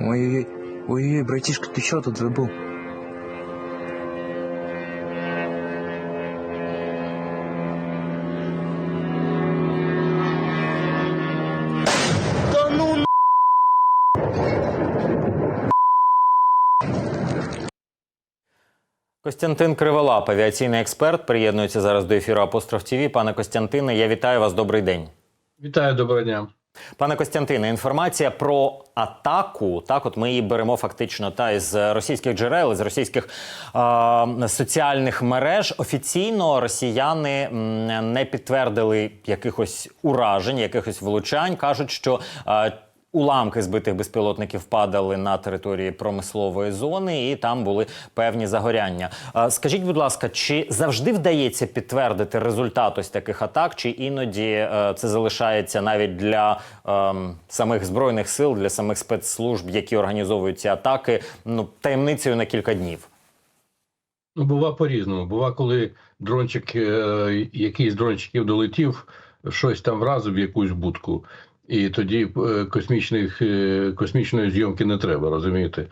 Ой-ой-ой, ой-ой, братишка, ты чё тут забыл? Да ну на- Костянтин Криволап, авіаційний експерт, приєднується зараз до ефіру Апостроф ТВ. Пане Костянтине, я вітаю вас. Добрий день. Вітаю, доброго дня. Пане Костянтине, інформація про атаку. Так, от ми її беремо фактично та із російських джерел, з російських е, соціальних мереж. Офіційно росіяни не підтвердили якихось уражень, якихось влучань. кажуть, що е, уламки збитих безпілотників падали на території промислової зони, і там були певні загоряння. Скажіть, будь ласка, чи завжди вдається підтвердити результат ось таких атак, чи іноді е, це залишається навіть для ем, самих збройних сил, для самих спецслужб, які організовують ці атаки, ну таємницею на кілька днів? Ну, бува по-різному. Бува, коли дрончик, е, якийсь дрончиків долетів, щось там вразив якусь будку, і тоді е, космічних, е, космічної зйомки не треба, розумієте?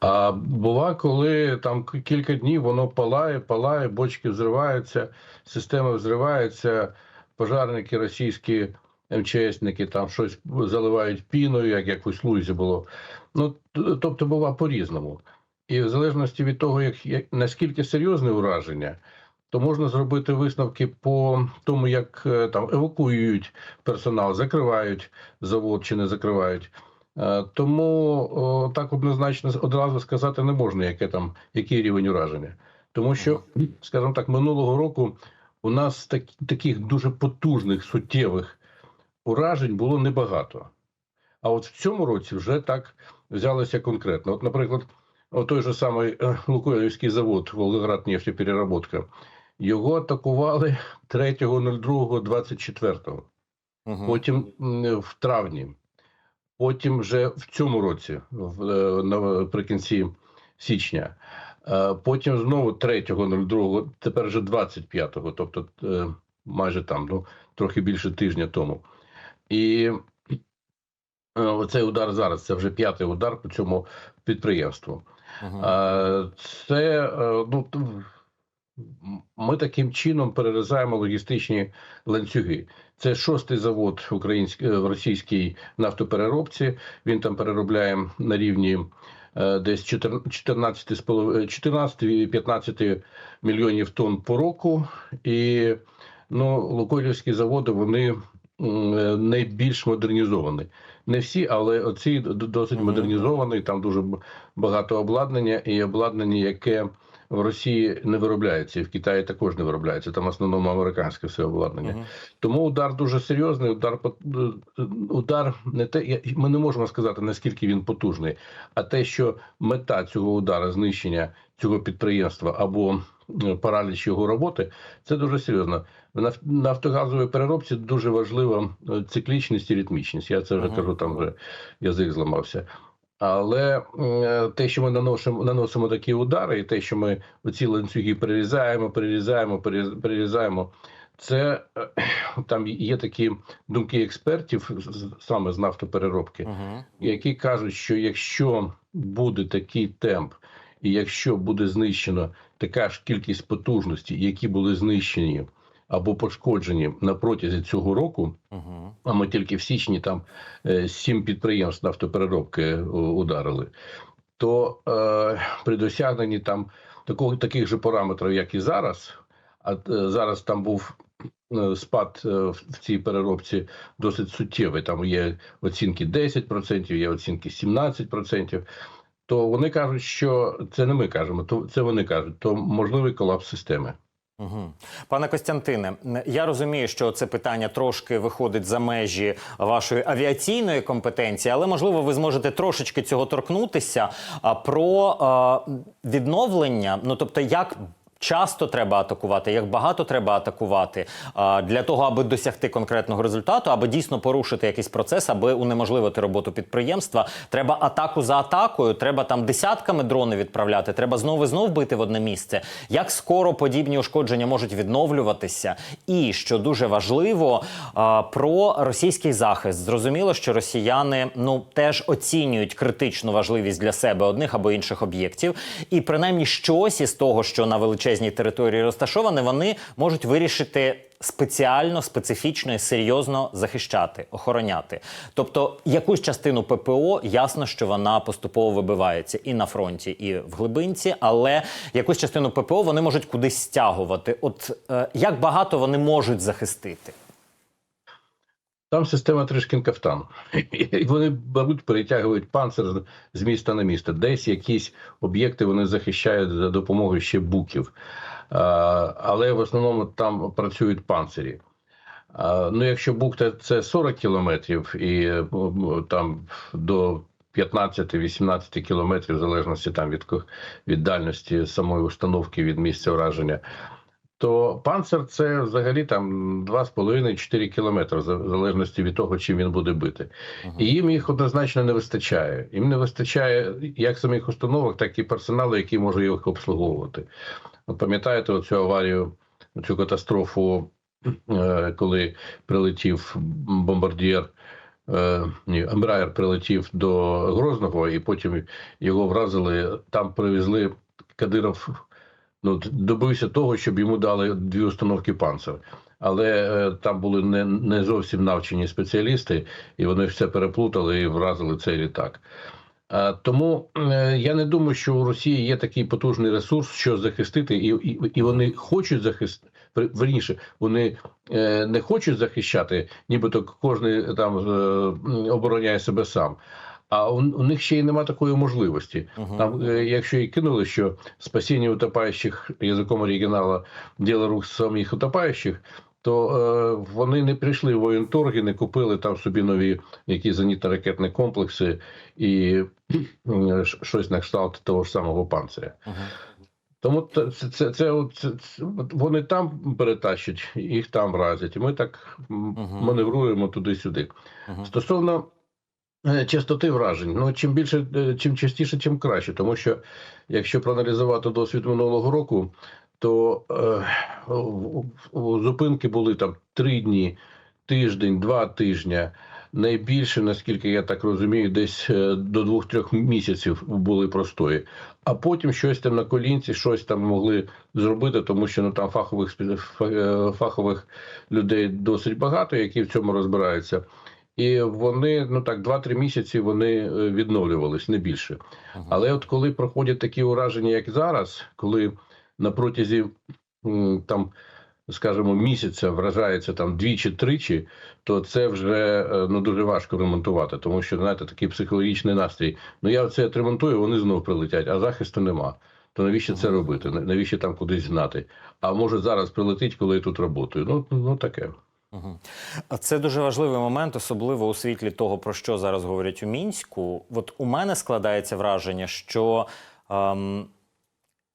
А бува, коли там кілька днів воно палає, палає, бочки взриваються, система взривається, пожарники російські, МЧСники там щось заливають піною, як якось лузі було. Ну, тобто бува по-різному. І в залежності від того, як, як наскільки серйозне ураження, то можна зробити висновки по тому, як е, там евакуюють персонал, закривають завод чи не закривають. Е, Тому так однозначно одразу сказати не можна, яке там який рівень ураження. Тому що, скажімо так, минулого року у нас так, таких дуже потужних суттєвих уражень було небагато. А от в цьому році вже так взялося конкретно. От, наприклад, той же самий е, Лукойлівський завод Волгоград нефтепереработка. Його атакували 3.02.24, Мгм. потім в травні, потім вже в цьому році, е, наприкінці січня. Е, Потім знову 3.02, тепер вже 25-го, тобто е, майже там, ну трохи більше тижня тому. І оцей удар зараз це вже п'ятий удар по цьому підприємству. А, Це ну ми таким чином перерізаємо логістичні ланцюги. Це шостий завод український в російській нафтопереробці. Він там переробляє на рівні е, десь 14-15 мільйонів тонн по року. І ну, Лукойлівські заводи вони е, найбільш модернізовані. Не всі, але оці досить модернізовані. Там дуже багато обладнання і обладнання, яке в Росії не виробляється, і в Китаї також не виробляється. Там в основному американське все обладнання. Мгм. Тому удар дуже серйозний. Удар по- е, удар не те. Ми не можемо сказати наскільки він потужний, а те, що мета цього удара знищення цього підприємства або е, параліч його роботи, це дуже серйозно. В наф- нафтогазовій переробці дуже важлива е, циклічність і ритмічність. Я це вже Ага. кажу, там вже язик зламався. Але е, те, що ми наносимо, наносимо такі удари, і те, що ми оці ланцюги перерізаємо, перерізаємо, переріз- перерізаємо, це е, там є такі думки експертів саме з нафтопереробки, Мгм. які кажуть, що якщо буде такий темп, і якщо буде знищено така ж кількість потужності, які були знищені або пошкоджені на протязі цього року, Мгм. а ми тільки в січні там е, сім підприємств нафтопереробки е, ударили, то е, при досягненні там такого таких же параметрів, як і зараз, а е, зараз там був е, спад в цій переробці досить суттєвий. Там є оцінки 10%, є оцінки 17%. То вони кажуть, що це не ми кажемо, то це вони кажуть, то можливий колапс системи. Мгм. Пане Костянтине, я розумію, що це питання трошки виходить за межі вашої авіаційної компетенції, але можливо ви зможете трошечки цього торкнутися про відновлення. Ну тобто, як часто треба атакувати, як багато треба атакувати для того, аби досягти конкретного результату, аби дійсно порушити якийсь процес, аби унеможливити роботу підприємства. Треба атаку за атакою, треба там десятками дрони відправляти, треба знову і знов бити в одне місце. Як скоро подібні ушкодження можуть відновлюватися? І що дуже важливо, про російський захист. Зрозуміло, що росіяни ну теж оцінюють критичну важливість для себе одних або інших об'єктів, і принаймні щось із того, що на величезній території розташоване, вони можуть вирішити. Спеціально, специфічно і серйозно захищати, охороняти. Тобто якусь частину ППО ясно, що вона поступово вибивається і на фронті, і в глибинці, але якусь частину ППО вони можуть кудись стягувати. От е, як багато вони можуть захистити? Там система трішкін кафтан. І вони беруть, перетягують панцир з- міста на місто. Десь якісь об'єкти вони захищають за допомогою ще буків. Але в основному там працюють панцирі. Ну, якщо бук це- це 40 кілометрів і е, там до 15-18 кілометрів, в залежності там від, від дальності самої установки від місця враження, то панцир це взагалі там 2,5-4 кілометри, в залежності від того, чим він буде бити. І їм їх однозначно не вистачає. Їм не вистачає як самих установок, так і персоналу, який може їх обслуговувати. От пам'ятаєте оцю аварію, цю катастрофу, е, коли прилетів бомбардір. е, Ні, Ембраєр прилетів до Грозного, і потім його вразили. Там привезли Кадиров ну, добився того, щоб йому дали дві установки панцир. Але е, там були не, не зовсім навчені спеціалісти, і вони все переплутали і вразили цей літак. А, тому е, я не думаю, що у Росії є такий потужний ресурс, що захистити, і, і, і вони хочуть захистити. Верніше, вони е, не хочуть захищати, нібито кожен там е, обороняє себе сам. А у, у них ще й нема такої можливості. Мгм. Там, е, якщо і кинули, що спасіння утопаючих язиком оригіналу діло рук самих утопаючих, то е, вони не прийшли в воєнторги, не купили там собі нові якісь зенітно-ракетні комплекси і е, щось на кшталт того ж самого панциря. Мгм. Тому це, це, це, це, вони там перетащать, їх там вразять, і ми так Мгм. маневруємо туди-сюди. Мгм. Стосовно частоти вражень, ну чим більше, е, чим частіше, тим краще. Тому що якщо проаналізувати досвід минулого року, то е, зупинки були там три дні, тиждень, два тижня. Найбільше, наскільки я так розумію, десь е, до двох-трьох місяців були простої. А потім щось там на колінці, щось там могли зробити, тому що ну там фахових е, фахових людей досить багато, які в цьому розбираються. І вони ну так 2-3 місяці вони е, відновлювались, не більше. Але от коли проходять такі ураження, як зараз, коли на протязі там, скажімо, місяця вражається там двічі-тричі, то це вже е, ну дуже важко ремонтувати, тому що знаєте, такий психологічний настрій. Ну я це отремонтую, вони знов прилетять, а захисту нема. То навіщо це робити? Навіщо там кудись знати? А може зараз прилетить, коли я тут працюю? Ну, ну таке. Це дуже важливий момент, особливо у світлі того, про що зараз говорять у мінську. От у мене складається враження, що ем,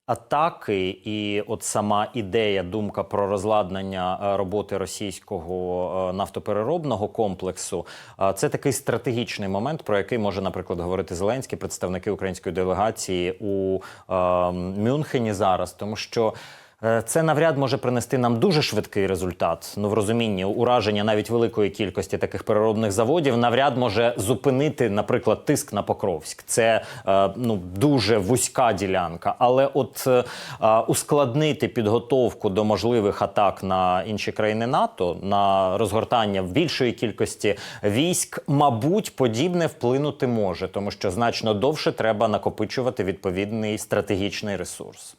атаки і от сама ідея, думка про розладнання е, роботи російського е, нафтопереробного комплексу е, це такий стратегічний момент, про який може, наприклад, говорити Зеленський, представники української делегації у ем, Мюнхені зараз, тому що. Е, Це навряд може принести нам дуже швидкий результат. Ну в розумінні ураження навіть великої кількості таких переробних заводів навряд може зупинити, наприклад, тиск на Покровськ. Це е, ну дуже вузька ділянка. Але от е, ускладнити підготовку до можливих атак на інші країни НАТО на розгортання більшої кількості військ, мабуть, подібне вплинути може, тому що значно довше треба накопичувати відповідний стратегічний ресурс.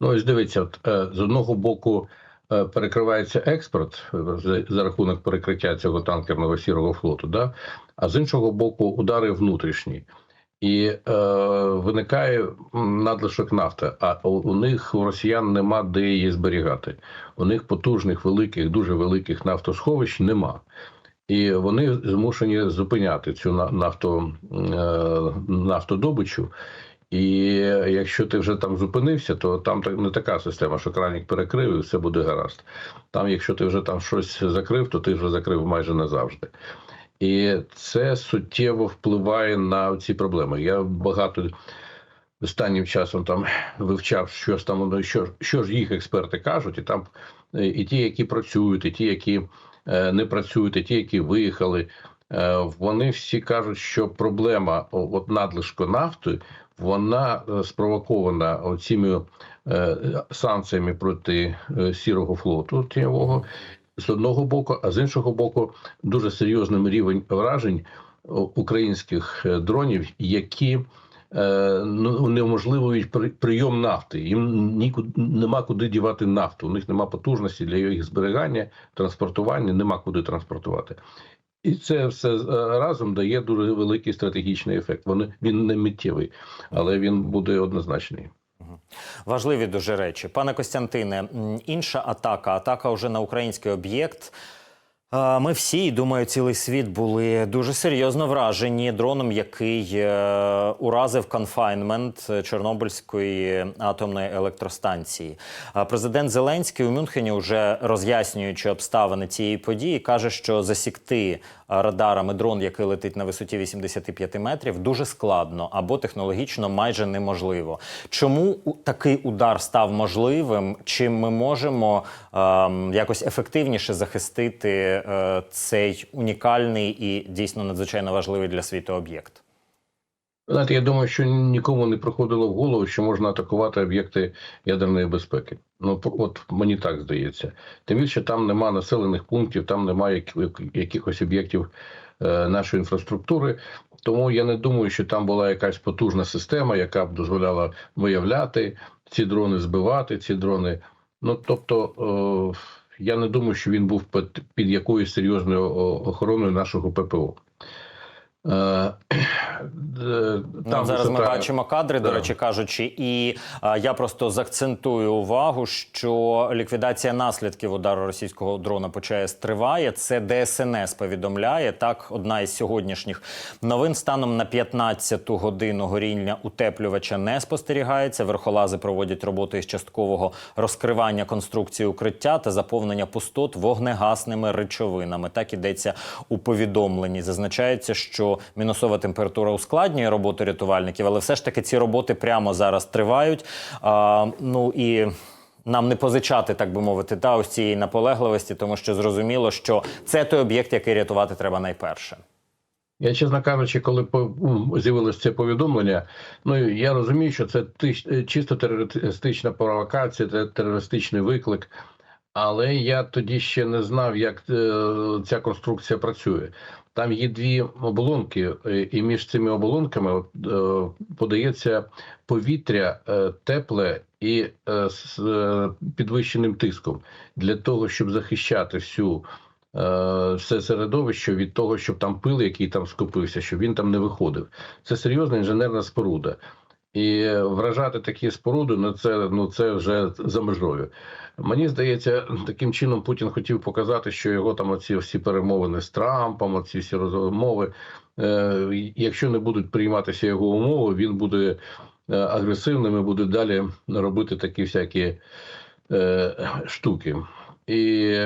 Ну, ось дивіться, от, е, з одного боку е, перекривається експорт е, за, рахунок перекриття цього танкерного сірого флоту, да? а з іншого боку, удари внутрішні. І е, виникає надлишок нафти. А у, них у росіян нема де її зберігати. У них потужних, великих, дуже великих нафтосховищ нема. І вони змушені зупиняти цю на- нафто, е, нафтодобичу. І якщо ти вже там зупинився, то там не така система, що кранік перекрив і все буде гаразд. Там, якщо ти вже там щось закрив, то ти вже закрив майже назавжди. І це суттєво впливає на ці проблеми. Я багато останнім часом там вивчав, що там що, що ж їх експерти кажуть, і там і ті, які працюють, і ті, які е, не працюють, і ті, які виїхали. е, Вони всі кажуть, що проблема от надлишку нафти вона е, спровокована цими санкціями проти е, сірого флоту тіньового з одного боку, а з іншого боку, дуже серйозним рівень вражень українських е, дронів, які е, ну, унеможливують при- прийом нафти. Їм нікуди нема куди дівати нафту. У них нема потужності для їх зберігання, транспортування, нема куди транспортувати. І це все е, разом дає дуже великий стратегічний ефект. Вони він не миттєвий, але він буде однозначний. Важливі дуже речі. Пане Костянтине, інша атака, атака вже на український об'єкт. Ми всі, думаю, цілий світ були дуже серйозно вражені дроном, який е, уразив конфайнмент Чорнобильської атомної електростанції. Президент Зеленський у Мюнхені, вже роз'яснюючи обставини цієї події, каже, що засікти радарами дрон, який летить на висоті 85 метрів, дуже складно або технологічно майже неможливо. Чому такий удар став можливим? Чим ми можемо ем, якось ефективніше захистити е, цей унікальний і дійсно надзвичайно важливий для світу об'єкт? Знаєте, я думаю, що нікому не приходило в голову, що можна атакувати об'єкти ядерної безпеки. Ну от мені так здається. Тим більше там нема населених пунктів, там немає якихось об'єктів е, нашої інфраструктури. Тому я не думаю, що там була якась потужна система, яка б дозволяла виявляти ці дрони, збивати ці дрони. Ну тобто, е, я не думаю, що він був під, під якоюсь серйозною охороною нашого ППО. Е, е, Ну, зараз ми висота- бачимо кадри, до Да. речі, кажучи, і а, я просто заакцентую увагу, що ліквідація наслідків удару російського дрона по ЧАЕС триває. Це ДСНС повідомляє. Так, одна із сьогоднішніх новин станом на 15-ту годину горіння утеплювача не спостерігається. Верхолази проводять роботу із часткового розкривання конструкції укриття та заповнення пустот вогнегасними речовинами. Так ідеться у повідомленні. Зазначається, що мінусова температура ускладнює роботу рятувальників, але все ж таки ці роботи прямо зараз тривають. А, ну і нам не позичати, так би мовити, та ось цієї наполегливості, тому що зрозуміло, що це той об'єкт, який рятувати треба найперше. Я, чесно кажучи, коли по- з'явилось це повідомлення, ну я розумію, що це чисто терористична провокація, це терористичний виклик. Але я тоді ще не знав, як е, ця конструкція працює. Там є дві оболонки, е, і між цими оболонками е, подається повітря е, тепле і з підвищеним тиском для того, щоб захищати всю все середовище від того, щоб там пил, який там скопився, щоб він там не виходив. Це серйозна інженерна споруда. І вражати такі споруди, ну це ну це вже за межою. Мені здається, таким чином Путін хотів показати, що його там оці всі перемовини з Трампом, оці всі розмови. Е, якщо не будуть прийматися його умови, він буде е, агресивним і буде далі робити такі всякі е, штуки. І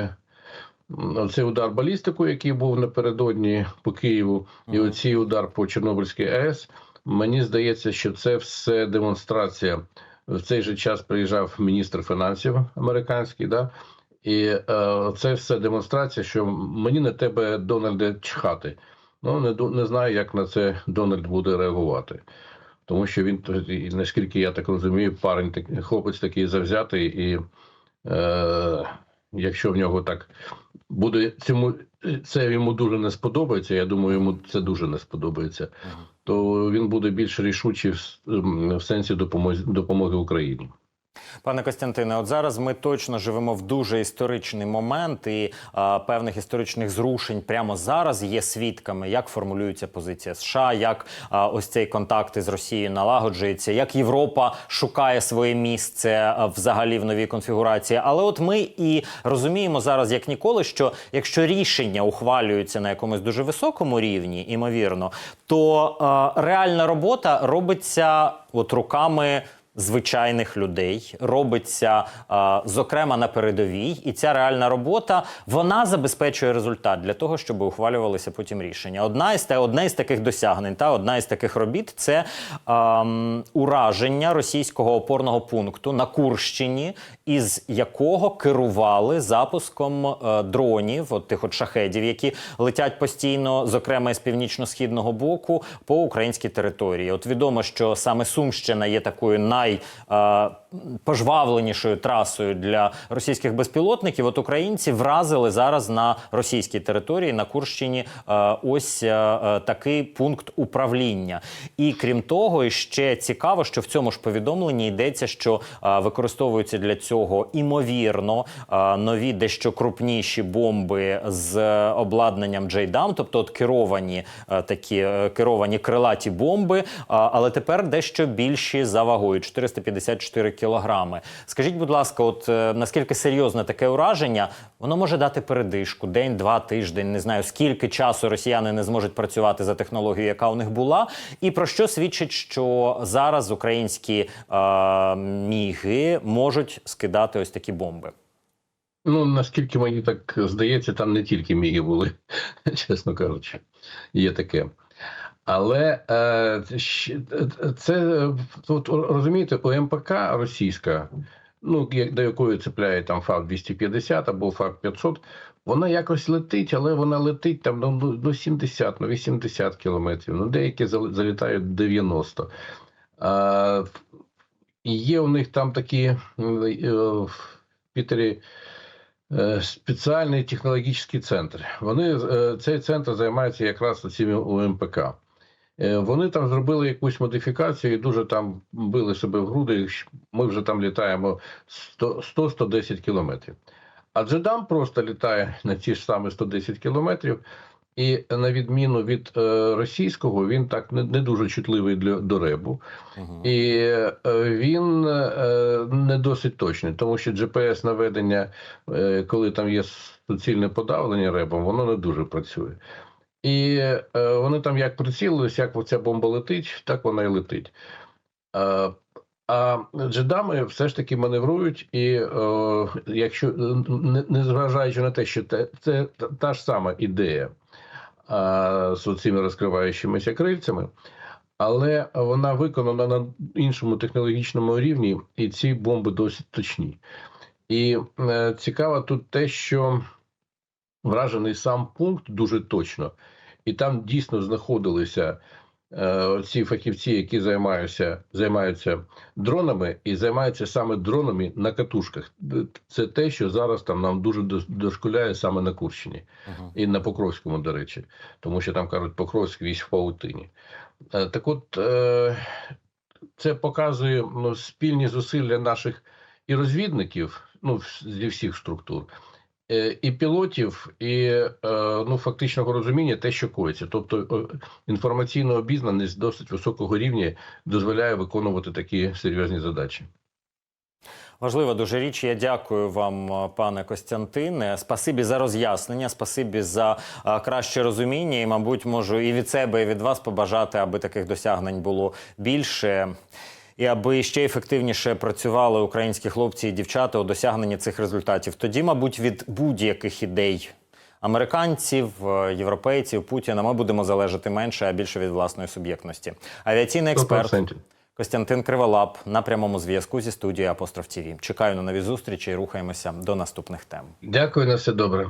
цей удар балістику, який був напередодні по Києву, і оцей удар по Чорнобильській АЕС. Мені здається, що це все демонстрація. В цей же час приїжджав міністр фінансів американський, да? і е, це все демонстрація, що мені на тебе, Дональде, чхати. Ну не не знаю, як на це Дональд буде реагувати. Тому що він наскільки я так розумію, парень так, хлопець такий завзятий, і е, якщо в нього так буде цьому це йому дуже не сподобається. Я думаю, йому це дуже не сподобається. То він буде більш рішучий в, с- м, в сенсі допомоги Україні. Пане Костянтине, от зараз ми точно живемо в дуже історичний момент, і а, певних історичних зрушень прямо зараз є свідками, як формулюється позиція США, як а, ось цей контакт із Росією налагоджується, як Європа шукає своє місце а, взагалі в новій конфігурації. Але от ми і розуміємо зараз, як ніколи, що якщо рішення ухвалюються на якомусь дуже високому рівні, імовірно, то а, реальна робота робиться от руками звичайних людей, робиться зокрема на передовій, і ця реальна робота вона забезпечує результат для того, щоб ухвалювалися потім рішення. Одна із одне із таких досягнень, та одна із таких робіт це ам, ураження російського опорного пункту на Курщині, із якого керували запуском е, дронів, от тих от шахедів, які летять постійно, зокрема із північно-східного боку, по українській території. От відомо, що саме Сумщина є такою high найпожвавленішою трасою для російських безпілотників. От українці вразили зараз на російській території на Курщині е, ось е, е, такий пункт управління. І крім того, ще цікаво, що в цьому ж повідомленні йдеться, що використовуються для цього імовірно нові дещо крупніші бомби з обладнанням JDAM, тобто от керовані такі керовані крилаті бомби, але тепер дещо більші за вагою 454 кілограми. Скажіть, будь ласка, от е, наскільки серйозне таке ураження, воно може дати передишку день, два, тиждень, не знаю скільки часу росіяни не зможуть працювати за технологією, яка у них була, і про що свідчить, що зараз українські е, міги можуть скидати ось такі бомби. Ну, наскільки мені так здається, там не тільки міги були, чесно кажучи, є таке. Але е, це е, от, розумієте, ОМПК російська, ну до якої цепляє там ФАП 250 або ФАП 500, вона якось летить, але вона летить там ну, до 70, ну 80 кілометрів. Ну деякі зал- залітають 90. А, є у них там такі е, в Пітері. е, Спеціальний технологічний центр. Вони е, цей центр займається якраз цими УМПК. Е, Вони там зробили якусь модифікацію і дуже там били себе в груди. Ми вже там літаємо 100 100-110 кілометрів. А Джедам просто літає на ті ж самі 110 кілометрів. І на відміну від е, російського, він так не, не дуже чутливий для до ребу. Угу. І е, він е, не досить точний, тому що GPS наведення, е, коли там є суцільне подавлення ребом, воно не дуже працює. І е, вони там як прицілились, як ця бомба летить, так вона і летить. Е, а джедами все ж таки маневрують, і е, якщо не, не зважаючи на те, що це, це та, та ж сама ідея е, з цими розкриваючимися крильцями, але вона виконана на іншому технологічному рівні, і ці бомби досить точні. І е, цікаво тут те, що вражений сам пункт дуже точно, і там дійсно знаходилися е, ці фахівці, які займаються, займаються дронами, і займаються саме дронами на катушках. Це те, що зараз там нам дуже дошкуляє саме на Курщині Угу. і на Покровському, до речі, тому що там кажуть, Покровськ вісь в паутині. Е, Так от е, це показує ну, спільні зусилля наших і розвідників, ну, зі всіх структур, і пілотів, і е, ну, фактичного розуміння те, що коїться. Тобто о, інформаційна обізнаність досить високого рівня дозволяє виконувати такі серйозні задачі. Важлива дуже річ. Я дякую вам, е, пане Костянтине. Спасибі за роз'яснення, спасибі за е, краще розуміння. І, мабуть, можу і від себе, і від вас побажати, аби таких досягнень було більше. І аби ще ефективніше працювали українські хлопці і дівчата у досягненні цих результатів. Тоді, мабуть, від будь-яких ідей американців, е, європейців, Путіна ми будемо залежати менше, а більше від власної суб'єктності. Авіаційний експерт 100%. Костянтин Криволап на прямому зв'язку зі студією Апостроф ТІВІ. Чекаю на нові зустрічі і рухаємося до наступних тем. Дякую на все добре.